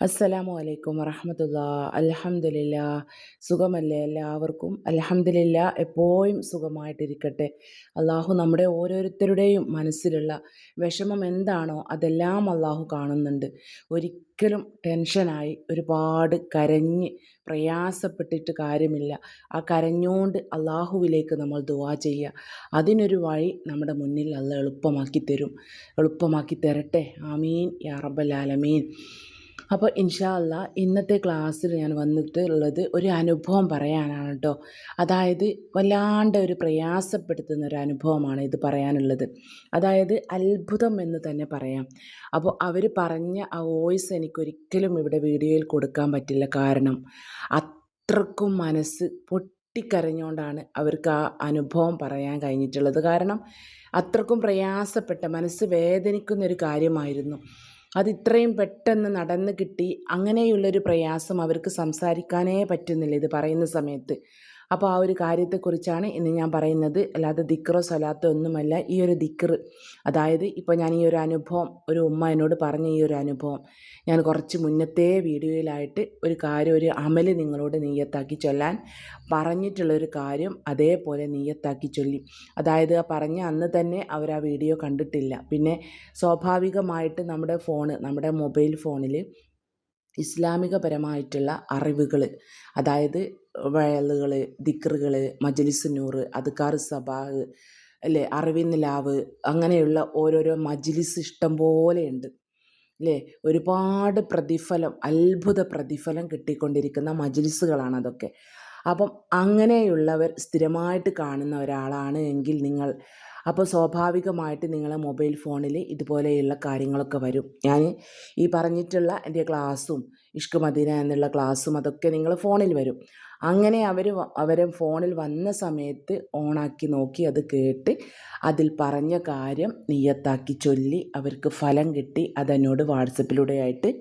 അസ്സലാമു അലൈക്കും വറഹമത്തുള്ള. അലഹമില്ല സുഖമല്ലേ എല്ലാവർക്കും? അൽഹംദുലില്ല എപ്പോഴും സുഖമായിട്ടിരിക്കട്ടെ. അള്ളാഹു നമ്മുടെ ഓരോരുത്തരുടെയും മനസ്സിലുള്ള വിഷമം എന്താണോ അതെല്ലാം അള്ളാഹു കാണുന്നുണ്ട്. ഒരിക്കലും ടെൻഷനായി ഒരുപാട് കരഞ്ഞ് പ്രയാസപ്പെട്ടിട്ട് കാര്യമില്ല. ആ കരഞ്ഞുകൊണ്ട് അള്ളാഹുവിലേക്ക് നമ്മൾ ദുവാ ചെയ്യുക. അതിനൊരു വഴി നമ്മുടെ മുന്നിൽ അല്ല എളുപ്പമാക്കി തരും. എളുപ്പമാക്കി തരട്ടെ. ആമീൻ. യാ അപ്പോൾ ഇൻഷാല്ല ഇന്നത്തെ ക്ലാസ്സിൽ ഞാൻ വന്നിട്ടുള്ളത് ഒരു അനുഭവം പറയാനാണ് കേട്ടോ അതായത് വല്ലാണ്ട് ഒരു പ്രയാസപ്പെടുത്തുന്ന ഒരു അനുഭവമാണ് ഇത് പറയാനുള്ളത്. അതായത് അത്ഭുതം എന്ന് തന്നെ പറയാം. അപ്പോൾ അവർ പറഞ്ഞ ആ വോയിസ് എനിക്കൊരിക്കലും ഇവിടെ വീഡിയോയിൽ കൊടുക്കാൻ പറ്റില്ല കാരണം അത്രക്കും മനസ്സ് പൊട്ടിക്കരഞ്ഞുകൊണ്ടാണ് അവർക്ക് ആ അനുഭവം പറയാൻ കഴിഞ്ഞിട്ടുള്ളത്. കാരണം അത്രക്കും പ്രയാസപ്പെട്ട മനസ്സ് വേദനിക്കുന്ന ഒരു കാര്യമായിരുന്നു. അത് ഇത്രയും പെട്ടെന്ന് നടന്ന് കിട്ടി അങ്ങനെയുള്ളൊരു പ്രയാസം അവർക്ക് സംസാരിക്കാനേ പറ്റുന്നില്ല ഇത് പറയുന്ന സമയത്ത്. അപ്പോൾ ആ ഒരു കാര്യത്തെക്കുറിച്ചാണ് ഇന്ന് ഞാൻ പറയുന്നത്. അല്ലാതെ ദിക്റോ സ്വലാത്തോ ഒന്നുമല്ല ഈ ഒരു ദിക്ർ അതായത് ഇപ്പോൾ ഞാൻ ഈ ഒരു അനുഭവം ഒരു ഉമ്മ എന്നോട് പറഞ്ഞ ഈ ഒരു അനുഭവം. ഞാൻ കുറച്ച് മുന്നത്തെ വീഡിയോയിലായിട്ട് ഒരു കാര്യം ഒരു അമൽ നിങ്ങളോട് നീയത്താക്കി ചൊല്ലാൻ പറഞ്ഞിട്ടുള്ളൊരു കാര്യം അതേപോലെ നീയത്താക്കി ചൊല്ലി. അതായത് ആ പറഞ്ഞ അന്ന് തന്നെ അവർ ആ വീഡിയോ കണ്ടിട്ടില്ല. പിന്നെ സ്വാഭാവികമായിട്ട് നമ്മുടെ ഫോണ് നമ്മുടെ മൊബൈൽ ഫോണിൽ ഇസ്ലാമികപരമായിട്ടുള്ള അറിവുകൾ അതായത് വയലുകൾ ദിക്റുകൾ മജ്ലിസ് നൂറ് അധികാർ സബാഹ് അല്ലേ അറിവിൻ ലാവ് അങ്ങനെയുള്ള ഓരോരോ മജ്ലിസ് ഇഷ്ടം പോലെയുണ്ട് അല്ലേ? ഒരുപാട് പ്രതിഫലം അത്ഭുത പ്രതിഫലം കിട്ടിക്കൊണ്ടിരിക്കുന്ന മജ്ലിസുകളാണ് അതൊക്കെ അപ്പം അങ്ങനെയുള്ളവർ സ്ഥിരമായിട്ട് കാണുന്ന ഒരാളാണ് എങ്കിൽ നിങ്ങൾ അപ്പോൾ സ്വാഭാവികമായിട്ട് നിങ്ങളെ മൊബൈൽ ഫോണിൽ ഇതുപോലെയുള്ള കാര്യങ്ങളൊക്കെ വരും. ഞാൻ ഈ പറഞ്ഞിട്ടുള്ള എന്റെ ക്ലാസ്സും ഇഷ്ക് മദീന എന്നുള്ള ക്ലാസ്സും അതൊക്കെ നിങ്ങൾ ഫോണിൽ വരും. അങ്ങനെ അവർ അവരെ ഫോണിൽ വന്ന സമയത്ത് ഓണാക്കി നോക്കി അത് കേട്ട് അതിൽ പറഞ്ഞ കാര്യം നീയത്താക്കി ചൊല്ലി അവർക്ക് ഫലം കിട്ടി. അതെന്നോട് വാട്സപ്പിലൂടെ ആയിട്ട്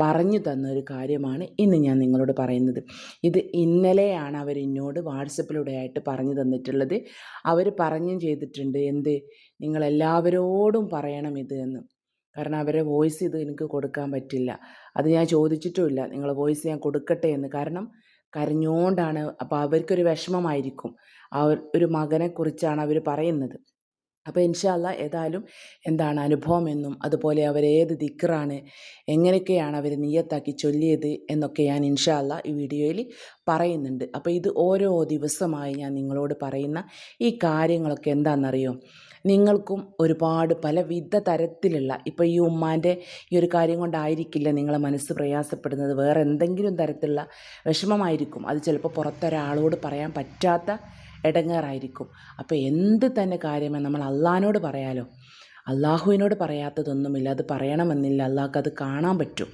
പറഞ്ഞു തന്ന ഒരു കാര്യമാണ് ഇന്ന് ഞാൻ നിങ്ങളോട് പറയുന്നത്. ഇത് ഇന്നലെയാണ് അവർ എന്നോട് വാട്സപ്പിലൂടെ ആയിട്ട് പറഞ്ഞു തന്നിട്ടുള്ളത്. അവർ പറഞ്ഞും ചെയ്തിട്ടുണ്ട് എന്ത്? നിങ്ങളെല്ലാവരോടും പറയണം ഇത് എന്ന്. കാരണം അവരെ വോയിസ് ഇത് എനിക്ക് കൊടുക്കാൻ പറ്റില്ല. അത് ഞാൻ ചോദിച്ചിട്ടുമില്ല. നിങ്ങളെ വോയിസ് ഞാൻ കൊടുക്കട്ടെ എന്ന്. കാരണം കരഞ്ഞുകൊണ്ടാണ്. അപ്പോൾ അവർക്കൊരു വിഷമമായിരിക്കും. ആ ഒരു മകനെക്കുറിച്ചാണ് അവർ പറയുന്നത്. അപ്പോൾ ഇൻഷാല്ല ഏതായാലും എന്താണ് അനുഭവം എന്നും അതുപോലെ അവർ ഏത് ദിക്റാണ് എങ്ങനെയൊക്കെയാണ് അവർ നീയത്താക്കി ചൊല്ലിയത് എന്നൊക്കെ ഞാൻ ഇൻഷാല്ല ഈ വീഡിയോയിൽ പറയുന്നുണ്ട്. അപ്പോൾ ഇത് ഓരോ ദിവസമായി ഞാൻ നിങ്ങളോട് പറയുന്ന ഈ കാര്യങ്ങളൊക്കെ എന്താണെന്നറിയോ? നിങ്ങൾക്കും ഒരുപാട് പലവിധ തരത്തിലുള്ള ഇപ്പോൾ ഈ ഉമ്മാന്റെ ഈ ഒരു കാര്യം കൊണ്ടായിരിക്കില്ല നിങ്ങളെ മനസ്സ് പ്രയാസപ്പെടുന്നത്. വേറെ എന്തെങ്കിലും തരത്തിലുള്ള വിഷമമായിരിക്കും. അത് ചിലപ്പോൾ പുറത്തൊരാളോട് പറയാൻ പറ്റാത്ത ഇടങ്ങേറായിരിക്കും അപ്പോൾ എന്ത് തന്നെ കാര്യമേ നമ്മൾ അള്ളഹാനോട് പറയാലോ. അള്ളാഹുവിനോട് പറയാത്തതൊന്നുമില്ല. അത് പറയണമെന്നില്ല. അള്ളാഹ്ക്ക് അത് കാണാൻ പറ്റും.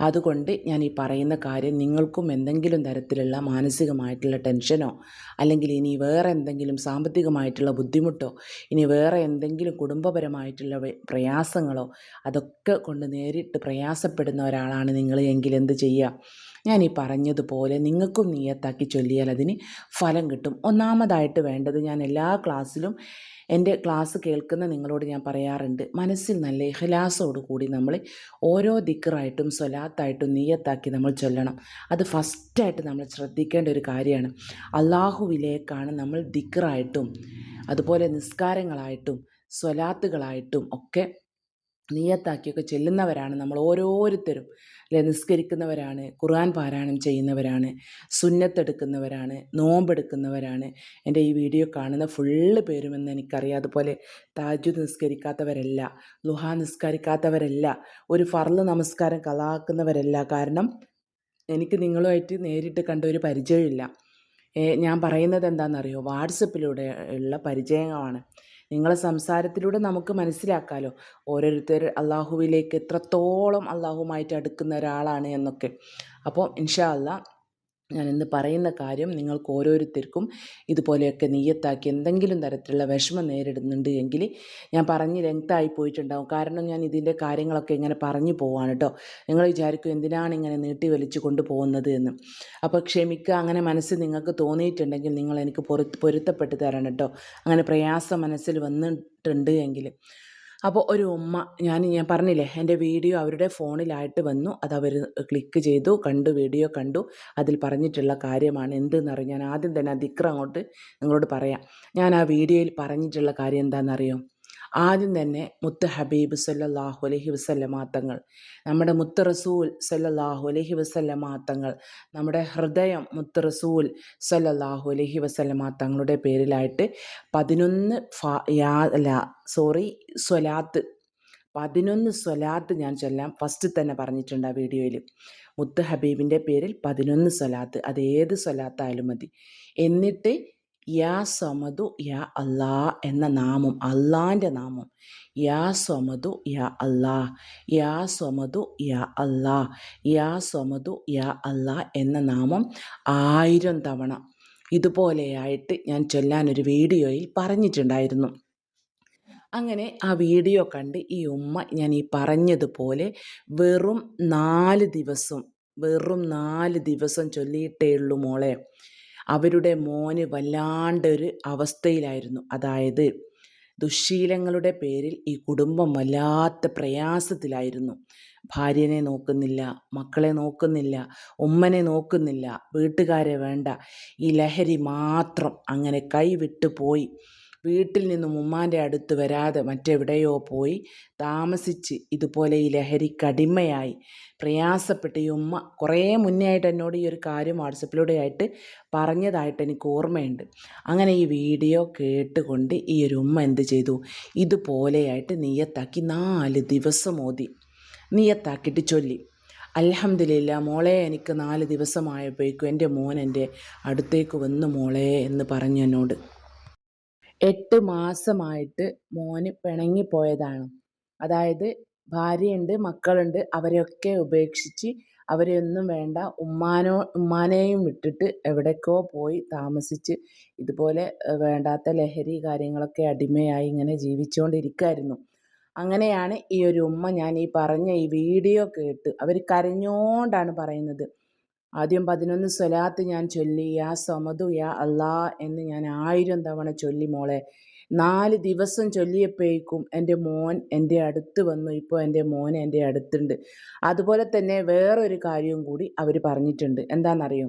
അതുകൊണ്ട് ഞാൻ ഈ പറയുന്ന കാര്യം നിങ്ങൾക്കും എന്തെങ്കിലും തരത്തിലുള്ള മാനസികമായിട്ടുള്ള ടെൻഷനോ അല്ലെങ്കിൽ ഇനി വേറെ എന്തെങ്കിലും സാമ്പത്തികമായിട്ടുള്ള ബുദ്ധിമുട്ടോ ഇനി വേറെ എന്തെങ്കിലും കുടുംബപരമായിട്ടുള്ള പ്രയാസങ്ങളോ അതൊക്കെ കൊണ്ട് നേരിട്ട് പ്രയാസപ്പെടുന്ന ഒരാളാണ് നിങ്ങൾ എങ്കിൽ എന്ത് ചെയ്യുക? ഞാൻ ഈ പറഞ്ഞതുപോലെ നിങ്ങൾക്കും നീയത്താക്കി ചൊല്ലിയാൽ അതിന് ഫലം കിട്ടും. ഒന്നാമതായിട്ട് വേണ്ടത് ഞാൻ എല്ലാ ക്ലാസ്സിലും എന്റെ ക്ലാസ് കേൾക്കുന്ന നിങ്ങളോട് ഞാൻ പറയാറുണ്ട് മനസ്സിൽ നല്ല ഇഹലാസോട് കൂടി നമ്മൾ ഓരോ ദിക്കറായിട്ടും സ്വലാത്തായിട്ടും നീയത്താക്കി നമ്മൾ ചൊല്ലണം. അത് ഫസ്റ്റായിട്ട് നമ്മൾ ശ്രദ്ധിക്കേണ്ട ഒരു കാര്യമാണ്. അള്ളാഹുവിലേക്കാണ് നമ്മൾ ദിക്കറായിട്ടും അതുപോലെ നിസ്കാരങ്ങളായിട്ടും സ്വലാത്തുകളായിട്ടും ഒക്കെ നീയത്താക്കിയൊക്കെ ചെല്ലുന്നവരാണ് നമ്മൾ ഓരോരുത്തരും. അല്ലെ? നിസ്കരിക്കുന്നവരാണ് ഖുർആൻ പാരായണം ചെയ്യുന്നവരാണ് സുന്നത്തെടുക്കുന്നവരാണ് നോമ്പെടുക്കുന്നവരാണ്. എന്റെ ഈ വീഡിയോ കാണുന്ന ഫുള്ള് പേരുമെന്ന് എനിക്കറിയാം. അതുപോലെ താജു നിസ്കരിക്കാത്തവരല്ല ലുഹ നിസ്കരിക്കാത്തവരല്ല ഒരു ഫർൾ നമസ്കാരം കലാക്കുന്നവരല്ല. കാരണം എനിക്ക് നിങ്ങളുമായിട്ട് നേരിട്ട് കണ്ട ഒരു പരിചയമില്ല ഞാൻ പറയുന്നത് എന്താണെന്നറിയോ? വാട്സപ്പിലൂടെ ഉള്ള പരിചയങ്ങളാണ് നിങ്ങളെ സംസാരത്തിലൂടെ നമുക്ക് മനസ്സിലാക്കാമല്ലോ ഓരോരുത്തർ അള്ളാഹുവിലേക്ക് എത്രത്തോളം അള്ളാഹുമായിട്ട് അടുക്കുന്ന ഒരാളാണ് എന്നൊക്കെ. അപ്പോൾ ഇൻഷാ അല്ലാ ഞാൻ ഇന്ന് പറയുന്ന കാര്യം നിങ്ങൾക്ക് ഓരോരുത്തർക്കും ഇതുപോലെയൊക്കെ നീയത്താക്കി എന്തെങ്കിലും തരത്തിലുള്ള വിഷമം നേരിടുന്നുണ്ട് എങ്കിൽ ഞാൻ പറഞ്ഞ് ലെങ്തായി പോയിട്ടുണ്ടാവും. കാരണം ഞാൻ ഇതിന്റെ കാര്യങ്ങളൊക്കെ ഇങ്ങനെ പറഞ്ഞു പോവാണ് കേട്ടോ നിങ്ങൾ വിചാരിക്കും എന്തിനാണ് ഇങ്ങനെ നീട്ടി വലിച്ചു കൊണ്ടുപോകുന്നത് എന്ന്. അപ്പോൾ ക്ഷമിക്കുക അങ്ങനെ മനസ്സിൽ നിങ്ങൾക്ക് തോന്നിയിട്ടുണ്ടെങ്കിൽ നിങ്ങൾ എനിക്ക് പൊരുത്തപ്പെട്ട് തരണം കേട്ടോ അങ്ങനെ പ്രയാസം മനസ്സിൽ വന്നിട്ടുണ്ട് എങ്കിൽ അപ്പോൾ ഒരു ഉമ്മ ഞാൻ ഞാൻ പറഞ്ഞില്ലേ എന്റെ വീഡിയോ അവരുടെ ഫോണിലായിട്ട് വന്നു. അത് അവർ ക്ലിക്ക് ചെയ്തു കണ്ടു വീഡിയോ കണ്ടു. അതിൽ പറഞ്ഞിട്ടുള്ള കാര്യമാണ് എന്തെന്നറിയാം ഞാൻ ആദ്യം തന്നെ ആ ദിക്ർ അങ്ങോട്ട് നിങ്ങളോട് പറയാം. ഞാൻ ആ വീഡിയോയിൽ പറഞ്ഞിട്ടുള്ള കാര്യം എന്താണെന്നറിയോ? ആദ്യം തന്നെ മുത്ത് ഹബീബ് സല്ലാഹു അലഹി വസല്ലമ തങ്ങൾ നമ്മുടെ മുത്ത് റസൂൽ സല്ലാഹു അലഹി വസല്ലമ തങ്ങൾ നമ്മുടെ ഹൃദയം മുത്ത് റസൂൽ സല്ലാഹു അലഹി വസല്ലമ തങ്ങളുടെ പേരിലായിട്ട് പതിനൊന്ന് ഫാ യാ അല്ല സോറി സ്വലാത്ത് പതിനൊന്ന് സ്വലാത്ത് ഞാൻ ചൊല്ലാം ഫസ്റ്റ് തന്നെ പറഞ്ഞിട്ടുണ്ട് ആ വീഡിയോയിൽ. മുത്ത് ഹബീബിന്റെ പേരിൽ പതിനൊന്ന് സ്വലാത്ത് അത് ഏത് സ്വലാത്തായാലും മതി. എന്നിട്ട് യാ സമതു യാ അല്ലാ എന്ന നാമം അള്ളാന്റെ നാമം. യാ സമതു യാ അല്ലാ യാ സമതു യാ അല്ലാ യാ സമതു യാ അല്ലാ എന്ന നാമം ആയിരം തവണ. ഇതുപോലെയായിട്ട് ഞാൻ ചൊല്ലാനൊരു വീഡിയോയിൽ പറഞ്ഞിട്ടുണ്ടായിരുന്നു. അങ്ങനെ ആ വീഡിയോ കണ്ട് ഈ ഉമ്മ ഞാൻ ഈ പറഞ്ഞതുപോലെ വെറും നാല് ദിവസം വെറും നാല് ദിവസം ചൊല്ലിയിട്ടേ ഉള്ളൂ മോളെ. അവരുടെ മോന് വല്ലാണ്ടൊരു അവസ്ഥയിലായിരുന്നു. അതായത് ദുശ്ശീലങ്ങളുടെ പേരിൽ ഈ കുടുംബം വല്ലാത്ത പ്രയാസത്തിലായിരുന്നു. ഭാര്യനെ നോക്കുന്നില്ല മക്കളെ നോക്കുന്നില്ല ഉമ്മനെ നോക്കുന്നില്ല വീട്ടുകാരെ വേണ്ട. ഈ ലഹരി മാത്രം അങ്ങനെ കൈവിട്ടു പോയി. വീട്ടിൽ നിന്നും ഉമ്മാന്റെ അടുത്ത് വരാതെ മറ്റെവിടെയോ പോയി താമസിച്ച് ഇതുപോലെ ഈ ലഹരിക്കടിമയായി പ്രയാസപ്പെട്ട് ഈ ഉമ്മ കുറേ മുന്നേ ആയിട്ട് എന്നോട് ഈ ഒരു കാര്യം വാട്സപ്പിലൂടെ ആയിട്ട് പറഞ്ഞതായിട്ട് എനിക്ക് ഓർമ്മയുണ്ട്. അങ്ങനെ ഈ വീഡിയോ കേട്ടുകൊണ്ട് ഈ ഒരു ഉമ്മ എന്ത് ചെയ്തു? ഇതുപോലെയായിട്ട് നീയത്താക്കി നാല് ദിവസം ഓതി. നീയത്താക്കിയിട്ട് ചൊല്ലി. അലഹമില്ല മോളെ എനിക്ക് നാല് ദിവസമായപ്പോഴേക്കും എന്റെ മോൻ എന്റെ അടുത്തേക്ക് വന്ന് മോളെ എന്ന് പറഞ്ഞു എന്നോട്. എട്ട് മാസമായിട്ട് മോന് പിണങ്ങിപ്പോയതാണ് അതായത് ഭാര്യയുണ്ട് മക്കളുണ്ട് അവരെയൊക്കെ ഉപേക്ഷിച്ച് അവരെയൊന്നും വേണ്ട ഉമ്മാനോ ഉമ്മാനെയും വിട്ടിട്ട് എവിടേക്കോ പോയി താമസിച്ച് ഇതുപോലെ വേണ്ടാത്ത ലഹരി കാര്യങ്ങളൊക്കെ അടിമയായി ഇങ്ങനെ ജീവിച്ചുകൊണ്ടിരിക്കുകയായിരുന്നു അങ്ങനെയാണ് ഈ ഒരു ഉമ്മ ഞാൻ ഈ പറഞ്ഞ ഈ വീഡിയോ കേട്ട് അവർ കരഞ്ഞോണ്ടാണ് പറയുന്നത്. ആദ്യം പതിനൊന്ന് സ്വലാത്ത് ഞാൻ ചൊല്ലി യാ സമതു യാ അള്ളാ എന്ന് ഞാൻ ആയിരം തവണ ചൊല്ലി മോളെ. നാല് ദിവസം ചൊല്ലിയപ്പോഴേക്കും എന്റെ മോൻ എന്റെ അടുത്ത് വന്നു. ഇപ്പോൾ എന്റെ മോൻ എന്റെ അടുത്തുണ്ട്. അതുപോലെ തന്നെ വേറൊരു കാര്യവും കൂടി അവർ പറഞ്ഞിട്ടുണ്ട്. എന്താണെന്നറിയോ?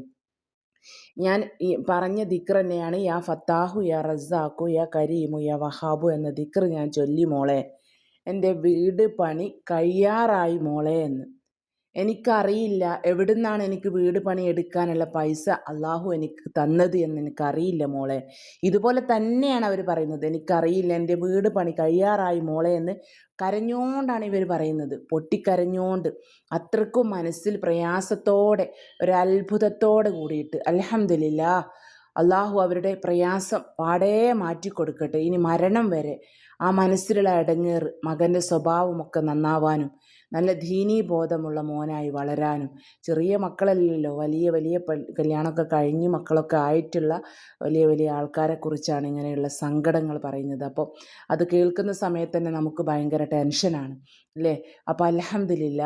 ഞാൻ പറഞ്ഞ ദിക്ർ തന്നെയാണ് യാ ഫത്താഹു യാ റസാഖു യാ കരീമു യാ വഹാബു എന്ന ദിക്ർ ഞാൻ ചൊല്ലി മോളെ. എന്റെ വീട് പണി കഴിയാറായി മോളെ എന്ന്. എനിക്കറിയില്ല എവിടുന്നാണ് എനിക്ക് വീട് പണി എടുക്കാനുള്ള പൈസ അള്ളാഹു എനിക്ക് തന്നത് എന്ന് എനിക്കറിയില്ല മോളെ. ഇതുപോലെ തന്നെയാണ് അവർ പറയുന്നത്. എനിക്കറിയില്ല എന്റെ വീട് പണി കഴിയാറായി മോളെ എന്ന് കരഞ്ഞോണ്ടാണ് ഇവർ പറയുന്നത്. പൊട്ടിക്കരഞ്ഞോണ്ട് അത്രക്കും മനസ്സിൽ പ്രയാസത്തോടെ ഒരു അത്ഭുതത്തോടെ കൂടിയിട്ട്. അലഹമില്ല അള്ളാഹു അവരുടെ പ്രയാസം പാടേ മാറ്റിക്കൊടുക്കട്ടെ ഇനി മരണം വരെ ആ മനസ്സിലുള്ള ഇടങ്ങേറ് മകന്റെ സ്വഭാവമൊക്കെ നന്നാവാനും നല്ല ബോധമുള്ള മോനായി വളരാനും ചെറിയ മക്കളല്ലല്ലോ വലിയ വലിയ കല്യാണമൊക്കെ കഴിഞ്ഞ് മക്കളൊക്കെ ആയിട്ടുള്ള വലിയ വലിയ ആൾക്കാരെക്കുറിച്ചാണ് ഇങ്ങനെയുള്ള സങ്കടങ്ങൾ പറയുന്നത്. അപ്പോൾ അത് കേൾക്കുന്ന സമയത്ത് തന്നെ നമുക്ക് ഭയങ്കര ടെൻഷനാണ് അല്ലേ? അപ്പോൾ അലഹമില്ല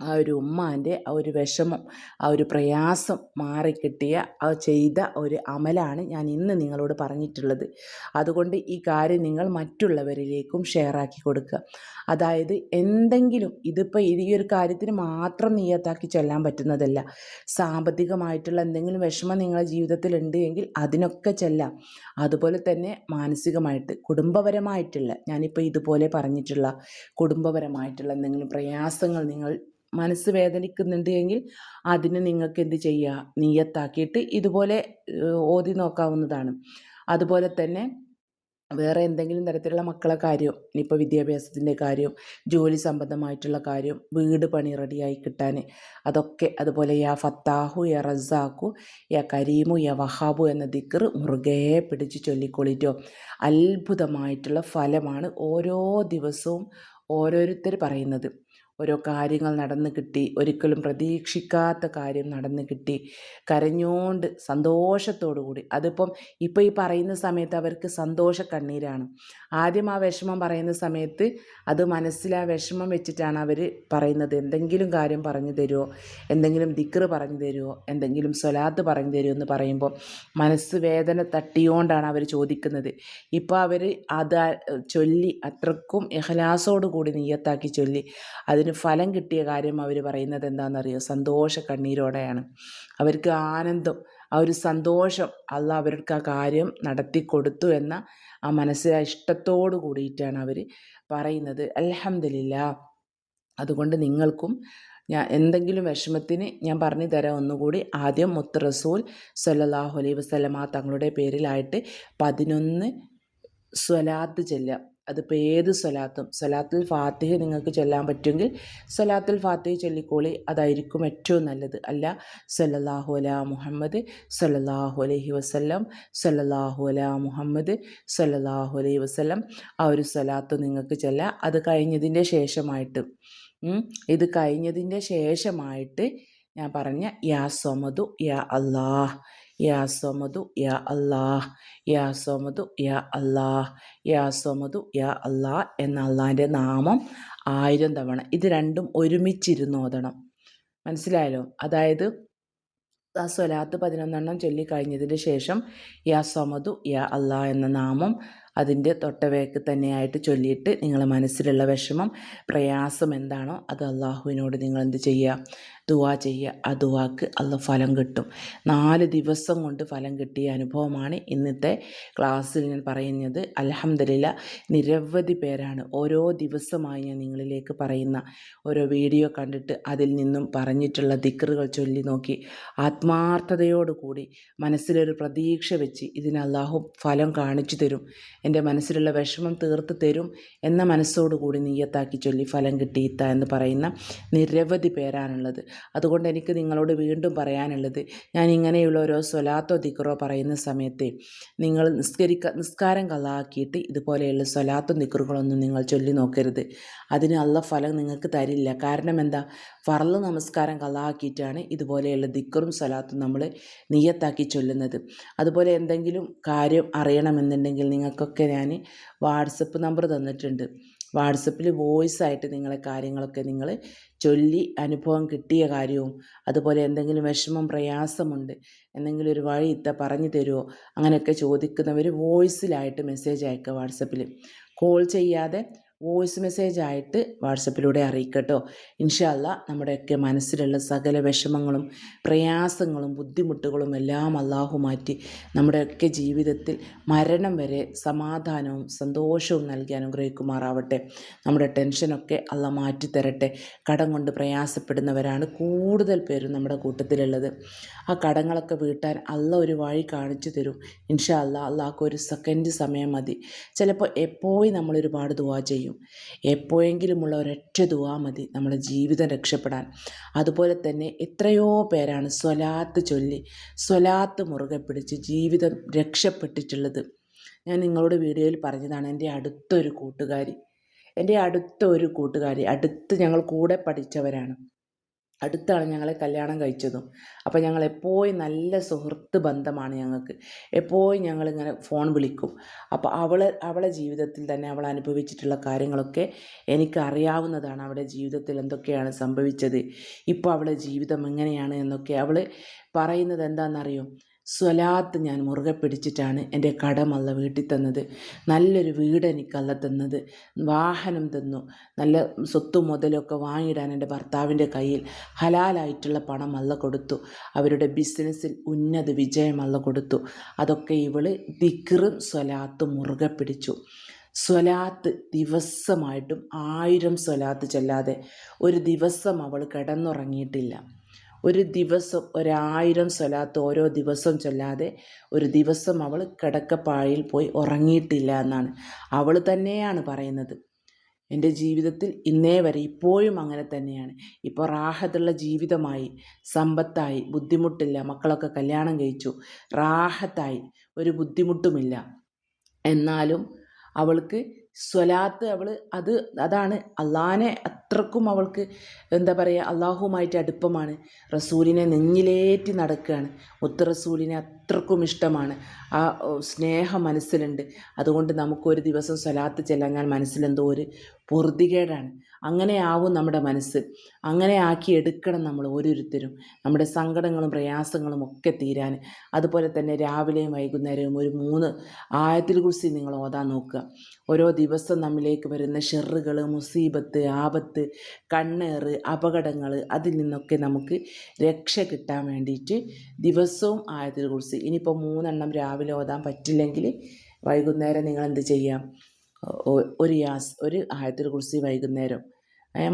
ആ ഒരു ഉമ്മാന്റെ ആ ഒരു വിഷമം ആ ഒരു പ്രയാസം മാറിക്കിട്ടിയ ആ ചെയ്ത ഒരു അമലാണ് ഞാൻ ഇന്ന് നിങ്ങളോട് പറഞ്ഞിട്ടുള്ളത്. അതുകൊണ്ട് ഈ കാര്യം നിങ്ങൾ മറ്റുള്ളവരിലേക്കും ഷെയറാക്കി കൊടുക്കുക. അതായത് എന്തെങ്കിലും ഇതിപ്പോൾ ഈ ഒരു കാര്യത്തിന് മാത്രം നീയത്താക്കി ചെല്ലാൻ പറ്റുന്നതല്ല. സാമ്പത്തികമായിട്ടുള്ള എന്തെങ്കിലും വിഷമം നിങ്ങളുടെ ജീവിതത്തിൽ ഉണ്ട് എങ്കിൽ അതിനൊക്കെ ചെല്ലാം. അതുപോലെ തന്നെ മാനസികമായിട്ട് കുടുംബപരമായിട്ടുള്ള ഞാനിപ്പോൾ ഇതുപോലെ പറഞ്ഞിട്ടുള്ള കുടുംബപരമായിട്ടുള്ള എന്തെങ്കിലും പ്രയാസങ്ങൾ നിങ്ങൾ മനസ്സ് വേദനിക്കുന്നുണ്ട് എങ്കിൽ അതിന് നിങ്ങൾക്ക് എന്ത് ചെയ്യുക നീയത്താക്കിയിട്ട് ഇതുപോലെ ഓതി നോക്കാവുന്നതാണ്. അതുപോലെ തന്നെ വേറെ എന്തെങ്കിലും തരത്തിലുള്ള മക്കളെ കാര്യം ഇനിയിപ്പോൾ വിദ്യാഭ്യാസത്തിന്റെ കാര്യം ജോലി സംബന്ധമായിട്ടുള്ള കാര്യം വീട് പണി റെഡിയായി കിട്ടാൻ അതൊക്കെ അതുപോലെ യാ ഫത്താഹു യാ റസാഖു യാ കരീമു യാ വഹാബു എന്ന ദിക്കർ മുറുകെ പിടിച്ച് ചൊല്ലിക്കൊള്ളിറ്റോ അത്ഭുതമായിട്ടുള്ള ഫലമാണ് ഓരോ ദിവസവും ഓരോരുത്തർ പറയുന്നത്. ഓരോ കാര്യങ്ങൾ നടന്നു കിട്ടി. ഒരിക്കലും പ്രതീക്ഷിക്കാത്ത കാര്യം നടന്നു കിട്ടി. കരഞ്ഞോണ്ട് സന്തോഷത്തോടു കൂടി. അതിപ്പം ഇപ്പോൾ ഈ പറയുന്ന സമയത്ത് അവർക്ക് സന്തോഷ കണ്ണീരാണ്. ആദ്യം ആ വിഷമം പറയുന്ന സമയത്ത് അത് മനസ്സിൽ ആ വിഷമം വെച്ചിട്ടാണ് അവർ പറയുന്നത്. എന്തെങ്കിലും കാര്യം പറഞ്ഞു തരുമോ എന്തെങ്കിലും ദിക്റ് പറഞ്ഞു തരുമോ എന്തെങ്കിലും സ്വലാത്ത് പറഞ്ഞു തരുമോ എന്ന് പറയുമ്പോൾ മനസ്സ് വേദന തട്ടിയോണ്ടാണ് അവർ ചോദിക്കുന്നത്. ഇപ്പോൾ അവർ അത് ചൊല്ലി അത്രക്കും എഹലാസോടു കൂടി നീയത്താക്കി ചൊല്ലി. അതിന് അതിന് ഫലം കിട്ടിയ കാര്യം അവർ പറയുന്നത് എന്താണെന്നറിയോ? സന്തോഷ കണ്ണീരോടെയാണ്. അവർക്ക് ആനന്ദം ആ ഒരു സന്തോഷം അല്ല അവർക്ക് ആ കാര്യം നടത്തി കൊടുത്തു എന്ന ആ മനസ്സിലെ ഇഷ്ടത്തോട് കൂടിയിട്ടാണ് അവർ പറയുന്നത്. അലഹമില്ല അതുകൊണ്ട് നിങ്ങൾക്കും ഞാൻ എന്തെങ്കിലും വിഷമത്തിന് ഞാൻ പറഞ്ഞു തരാം ഒന്നുകൂടി. ആദ്യം മുത്ത് റസൂൽ സല്ലാഹു അലൈഹി വസ്ലമ തങ്ങളുടെ പേരിലായിട്ട് പതിനൊന്ന് സ്വലാത്ത് ചെല്ലാം അതിപ്പോൾ ഏത് സ്വലാത്തും സ്വലാത്തുൽ ഫാത്തിഹ് നിങ്ങൾക്ക് ചൊല്ലാൻ പറ്റുമെങ്കിൽ സ്വലാത്തുൽ ഫാത്തിഹ് ചൊല്ലിക്കോളി അതായിരിക്കും ഏറ്റവും നല്ലത്. അല്ല സല്ലല്ലാഹു അല മുഹമ്മദ് സല്ലല്ലാഹു അലൈഹി വസല്ലം സല്ലല്ലാഹു അല മുഹമ്മദ് സല്ലല്ലാഹു അലൈഹി വസല്ലം ആ ഒരു സ്വലാത്ത് നിങ്ങൾക്ക് ചൊല്ലാം. അത് കഴിഞ്ഞതിന്റെ ശേഷമായിട്ട് ഇത് കഴിഞ്ഞതിന്റെ ശേഷമായിട്ട് ഞാൻ പറഞ്ഞ യാ സൊമതു യാ അല്ലാഹ്. യാ സോമതു യാ അല്ലാഹ് യാ സോമതു യാ അല്ലാഹ് യാ സോമതു യാ അല്ലാ എന്ന അള്ളാഹിന്റെ നാമം ആയിരം തവണ. ഇത് രണ്ടും ഒരുമിച്ചിരുന്ന് ഓതണം. മനസ്സിലായല്ലോ? അതായത് ആ സ്വലാത്ത് പതിനൊന്നെണ്ണം ചൊല്ലിക്കഴിഞ്ഞതിന് ശേഷം യാ സോമതു യാ അല്ലാ എന്ന നാമം അതിന്റെ തൊട്ടവേക്ക് തന്നെയായിട്ട് ചൊല്ലിയിട്ട് നിങ്ങളുടെ മനസ്സിലുള്ള വിഷമം പ്രയാസം എന്താണോ അത് അള്ളാഹുവിനോട് നിങ്ങൾ എന്ത് ചെയ്യുക? ദുവാ ചെയ്യുക ആ ദുവാക്ക് അത് ഫലം കിട്ടും. നാല് ദിവസം കൊണ്ട് ഫലം കിട്ടിയ അനുഭവമാണ് ഇന്നത്തെ ക്ലാസ്സിൽ ഞാൻ പറയുന്നത്. അലഹമ്മദില്ല നിരവധി പേരാണ് ഓരോ ദിവസമായി ഞാൻ നിങ്ങളിലേക്ക് പറയുന്ന ഓരോ വീഡിയോ കണ്ടിട്ട് അതിൽ നിന്നും പറഞ്ഞിട്ടുള്ള ദിക്കറുകൾ ചൊല്ലി നോക്കി. ആത്മാർത്ഥതയോടുകൂടി മനസ്സിലൊരു പ്രതീക്ഷ വെച്ച് ഇതിന് അള്ളാഹു ഫലം കാണിച്ചു തരും. എന്റെ മനസ്സിലുള്ള വിഷമം തീർത്ത് തരും എന്ന മനസ്സോടുകൂടി നീയത്താക്കി ചൊല്ലി ഫലം കിട്ടിയിത്ത എന്ന് പറയുന്ന നിരവധി പേരാണുള്ളത്. അതുകൊണ്ട് എനിക്ക് നിങ്ങളോട് വീണ്ടും പറയാനുള്ളത്. ഞാൻ ഇങ്ങനെയുള്ള ഓരോ സ്വലാത്തോ ദിക്കറോ പറയുന്ന സമയത്ത് നിങ്ങൾ നിസ്കരിക്ക നിസ്കാരം കളാക്കിയിട്ട് ഇതുപോലെയുള്ള സ്വലാത്തോ ദിക്കറുകളൊന്നും നിങ്ങൾ ചൊല്ലി നോക്കരുത്. അതിന് അല്ല ഫലം നിങ്ങൾക്ക് തരില്ല. കാരണം എന്താ? ഫറൽ നമസ്കാരം കളാക്കിയിട്ടാണ് ഇതുപോലെയുള്ള ദിക്കറും സ്വലാത്തും നമ്മൾ നീയത്താക്കി ചൊല്ലുന്നത്. അതുപോലെ എന്തെങ്കിലും കാര്യം അറിയണമെന്നുണ്ടെങ്കിൽ നിങ്ങൾക്കൊക്കെ ഞാൻ വാട്സപ്പ് നമ്പർ തന്നിട്ടുണ്ട്. വാട്സപ്പിൽ വോയിസ് ആയിട്ട് നിങ്ങളെ കാര്യങ്ങളൊക്കെ നിങ്ങൾ ചൊല്ലി അനുഭവം കിട്ടിയ കാര്യവും അതുപോലെ എന്തെങ്കിലും വിഷമം പ്രയാസമുണ്ട് എന്തെങ്കിലും ഒരു വഴി ഇത്ത പറഞ്ഞു തരുമോ അങ്ങനെയൊക്കെ ചോദിക്കുന്നവർ വോയിസിലായിട്ട് മെസ്സേജ് അയക്കുക വാട്സപ്പിൽ കോൾ ചെയ്യാതെ വോയിസ് മെസ്സേജ് ആയിട്ട് വാട്സപ്പിലൂടെ അറിയിക്കട്ടോ. ഇൻഷല്ല നമ്മുടെയൊക്കെ മനസ്സിലുള്ള സകല വിഷമങ്ങളും പ്രയാസങ്ങളും ബുദ്ധിമുട്ടുകളും എല്ലാം അള്ളാഹു മാറ്റി നമ്മുടെയൊക്കെ ജീവിതത്തിൽ മരണം വരെ സമാധാനവും സന്തോഷവും നൽകി അനുഗ്രഹിക്കുമാറാവട്ടെ. നമ്മുടെ ടെൻഷനൊക്കെ അല്ല മാറ്റി തരട്ടെ കടം കൊണ്ട് പ്രയാസപ്പെടുന്നവരാണ് കൂടുതൽ പേരും നമ്മുടെ കൂട്ടത്തിലുള്ളത്. ആ കടങ്ങളൊക്കെ വീട്ടാൻ അല്ല ഒരു വഴി കാണിച്ചു തരും. ഇൻഷാ അല്ല അള്ളാഹ്ക്ക് ഒരു സെക്കൻഡ് സമയം മതി. ചിലപ്പോൾ എപ്പോഴും നമ്മൾ ഒരുപാട് ദുവാ ചെയ്യും. ചെയ്യും. എപ്പോഴെങ്കിലുമുള്ള ഒരൊറ്റ ദുവാ മതി നമ്മുടെ ജീവിതം രക്ഷപ്പെടാൻ. അതുപോലെ തന്നെ എത്രയോ പേരാണ് സ്വലാത്ത് ചൊല്ലി സ്വലാത്ത് മുറുകെ പിടിച്ച് ജീവിതം രക്ഷപ്പെട്ടിട്ടുള്ളത്. ഞാൻ നിങ്ങളുടെ വീഡിയോയിൽ പറഞ്ഞതാണ് എന്റെ അടുത്തൊരു കൂട്ടുകാരി എന്റെ അടുത്ത ഒരു കൂട്ടുകാരി അടുത്ത് ഞങ്ങൾ കൂടെ പഠിച്ചവരാണ്. അടുത്താണ് ഞങ്ങളെ കല്യാണം കഴിച്ചതും. അപ്പോൾ ഞങ്ങൾ എപ്പോഴും നല്ല സുഹൃത്ത് ബന്ധമാണ് ഞങ്ങൾക്ക്. എപ്പോഴും ഞങ്ങളിങ്ങനെ ഫോൺ വിളിക്കും. അപ്പോൾ അവൾ അവളെ ജീവിതത്തിൽ തന്നെ അവൾ അനുഭവിച്ചിട്ടുള്ള കാര്യങ്ങളൊക്കെ എനിക്ക് അറിയാവുന്നതാണ് അവളുടെ ജീവിതത്തിൽ എന്തൊക്കെയാണ് സംഭവിച്ചത് ഇപ്പോൾ അവളുടെ ജീവിതം എങ്ങനെയാണ് എന്നൊക്കെ അവൾ പറയുന്നത് എന്താണെന്നറിയോ? സ്വലാത്ത് ഞാൻ മുറുകെ പിടിച്ചിട്ടാണ് എന്റെ കടമല്ല വീട്ടിൽ തന്നത്. നല്ലൊരു വീട് എനിക്കല്ല തന്നത്. വാഹനം തന്നു. നല്ല സ്വത്തും മുതലൊക്കെ വാങ്ങിയിടാൻ എന്റെ ഭർത്താവിന്റെ കയ്യിൽ ഹലാലായിട്ടുള്ള പണം അല്ല കൊടുത്തു. അവരുടെ ബിസിനസ്സിൽ ഉന്നത വിജയം അല്ല കൊടുത്തു. അതൊക്കെ ഇവൾ ദിക്റും സ്വലാത്തും മുറുകെ പിടിച്ചു. സ്വലാത്ത് ദിവസമായിട്ടും ആയിരം സ്വലാത്ത് ചെല്ലാതെ ഒരു ദിവസം അവൾ കിടന്നുറങ്ങിയിട്ടില്ല. ഒരു ദിവസം ഒരായിരം സ്വലാത്ത് ഓരോ ദിവസം ചൊല്ലാതെ ഒരു ദിവസം അവൾ കിടക്കപ്പാഴയിൽ പോയി ഉറങ്ങിയിട്ടില്ല എന്നാണ്. അവൾ തന്നെയാണ് പറയുന്നത്. എന്റെ ജീവിതത്തിൽ ഇന്നേ വരെ ഇപ്പോഴും അങ്ങനെ തന്നെയാണ്. ഇപ്പോൾ റാഹത്തുള്ള ജീവിതമായി സമ്പത്തായി ബുദ്ധിമുട്ടില്ല മക്കളൊക്കെ കല്യാണം കഴിച്ചു റാഹത്തായി ഒരു ബുദ്ധിമുട്ടുമില്ല. എന്നാലും അവൾക്ക് സ്വലാത്ത് അവൾ അത് അതാണ്. അള്ളാഹാനെ അത്രക്കും അവൾക്ക് എന്താ പറയുക അള്ളാഹുവുമായിട്ട് അടുപ്പമാണ്. റസൂലിനെ നെഞ്ഞിലേറ്റി നടക്കുകയാണ്. മുത്ത് റസൂലിനെ അത്രക്കും ഇഷ്ടമാണ്. ആ സ്നേഹം മനസ്സിലുണ്ട്. അതുകൊണ്ട് നമുക്കൊരു ദിവസം സ്വലാത്ത് ചെല്ലാൻ മനസ്സിലെന്തോ ഒരു പൊറുതികേടാണ്. അങ്ങനെ ആവും നമ്മുടെ മനസ്സ്. അങ്ങനെ ആക്കി എടുക്കണം നമ്മൾ ഓരോരുത്തരും. നമ്മുടെ സങ്കടങ്ങളും പ്രയാസങ്ങളും ഒക്കെ തീരാൻ. അതുപോലെ തന്നെ രാവിലെയും വൈകുന്നേരവും ഒരു മൂന്ന് ആയത്തിൽ കുറിച്ച് നിങ്ങൾ ഓതാൻ നോക്കുക. ഓരോ ദിവസം നമ്മിലേക്ക് വരുന്ന ഷെറുകൾ മുസീബത്ത് ആപത്ത് കണ്ണേറ് അപകടങ്ങൾ അതിൽ നിന്നൊക്കെ നമുക്ക് രക്ഷ കിട്ടാൻ വേണ്ടിയിട്ട് ദിവസവും ആയത്തിൽ കുറിച്ച്. ഇനിയിപ്പോൾ മൂന്നെണ്ണം രാവിലെ ഓതാൻ പറ്റില്ലെങ്കിൽ വൈകുന്നേരം നിങ്ങൾ എന്ത് ചെയ്യാം? ഒരു യാസ് ഒരു ആയത്തിൽ കുറിച്ച് വൈകുന്നേരം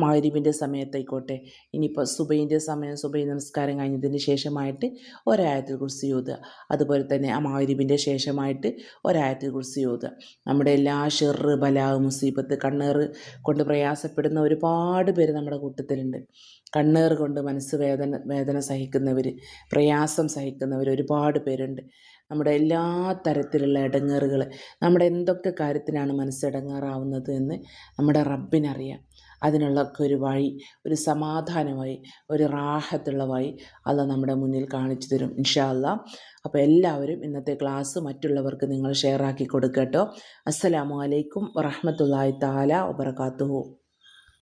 മഹരീബിന്റെ സമയത്തായിക്കോട്ടെ. ഇനിയിപ്പോൾ സുബൈന്റെ സമയം സുബൈ നമസ്കാരം കഴിഞ്ഞതിന് ശേഷമായിട്ട് ഒരായത്തിൽ കുറിച്ച് ഓതുക അതുപോലെ തന്നെ ആ മഹരീബിന്റെ ശേഷമായിട്ട് ഒരായത്തിൽ കുറിച്ച് ഓതുക നമ്മുടെ എല്ലാ ഷെറ് ബലാവ് മുസീബത്ത് കണ്ണേറ് കൊണ്ട് പ്രയാസപ്പെടുന്ന ഒരുപാട് പേര് നമ്മുടെ കൂട്ടത്തിലുണ്ട്. കണ്ണേറ് കൊണ്ട് മനസ്സ് വേദന വേദന സഹിക്കുന്നവർ പ്രയാസം സഹിക്കുന്നവർ ഒരുപാട് പേരുണ്ട്. നമ്മുടെ എല്ലാ തരത്തിലുള്ള ഇടങ്ങേറുകൾ നമ്മുടെ എന്തൊക്കെ കാര്യത്തിനാണ് മനസ്സിടങ്ങാറാവുന്നത് എന്ന് നമ്മുടെ റബ്ബിനറിയാം. അതിനുള്ളൊക്കെ ഒരു വഴി ഒരു സമാധാനമായി ഒരു റാഹത്തുള്ള വഴി അല്ല നമ്മുടെ മുന്നിൽ കാണിച്ചു തരും ഇൻഷാല്ല അപ്പോൾ എല്ലാവരും ഇന്നത്തെ ക്ലാസ് മറ്റുള്ളവർക്ക് നിങ്ങൾ ഷെയർ ആക്കി കൊടുക്കട്ടോ. കേട്ടോ അസ്സലാമു അലൈക്കും വറഹ്മത്തുള്ളാഹി തആല വബറകാതുഹു.